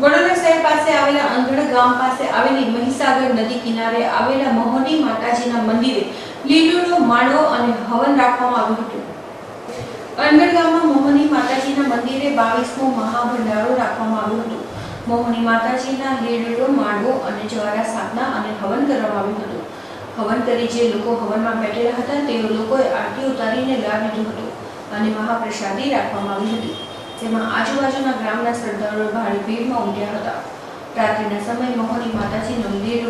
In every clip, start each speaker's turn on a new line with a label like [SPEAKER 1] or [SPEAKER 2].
[SPEAKER 1] વડોદરા શહેર પાસે આવેલા અંધડ ગામ પાસે આવેલી મહીસાગર નદી કિનારે આવેલા મહોની માતાજીના મંદિરે લીલુનો માળો અને હવન રાખવામાં આવ્યું હતું. અંધડ ગામમાં મોહની માતાજીના મંદિરે બાવીસમો મહાભંડારો રાખવામાં આવ્યો હતો. મોહની માતાજીના લીલુડો માળો અને જવારા સાધના અને હવન કરવામાં આવ્યું હતું. હવન કરી જે લોકો હવનમાં બેઠેલા હતા, તેઓ લોકોએ આરતી ઉતારીને લાભ લીધો હતો અને મહાપ્રસાદી રાખવામાં આવી હતી. તેમાં આજુબાજુના ગ્રામના શ્રદ્ધાળુઓ ભારે ભીડમાં ઉમટ્યા હતા. રાત્રિના સમયે મોહની માતાજીનો મંદિર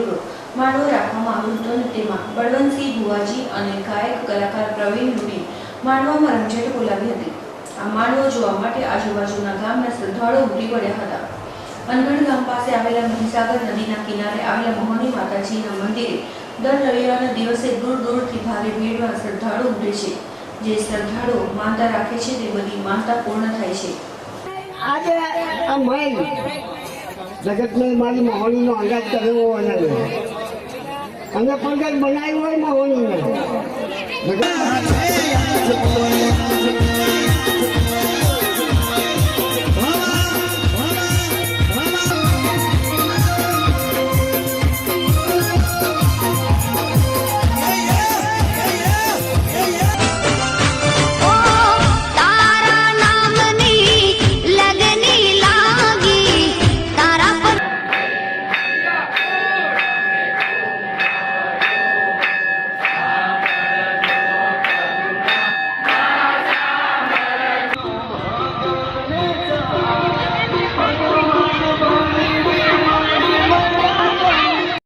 [SPEAKER 1] માંડવો રાખવામાં આવ્યો હતો અને તેમાં બળવંતસિંહ ભુવાજી અને ગાયક કલાકાર પ્રવીણ લુડી માળવામાં રમઝટ બોલાવી હતી. આ માંડવો જોવા માટે આજુબાજુના ગામના શ્રદ્ધાળુઓ ઉમટી પડ્યા હતા. અનગઢ ગામ પાસે આવેલા મહીસાગર નદીના કિનારે આવેલા મોહની માતાજીના મંદિરે દર રવિવારના દિવસે દૂર દૂરથી ભારે ભીડમાં શ્રદ્ધાળુ ઉમટે છે. જે શ્રદ્ધાળુઓ માનતા રાખે છે તે બધી માનતા પૂર્ણ થાય છે.
[SPEAKER 2] આજે આ મન જગતને મારી મહોનીનો અંદાજ કર્યો હોય અને કંઈક બનાવ્યું હોય મહોનીને જગત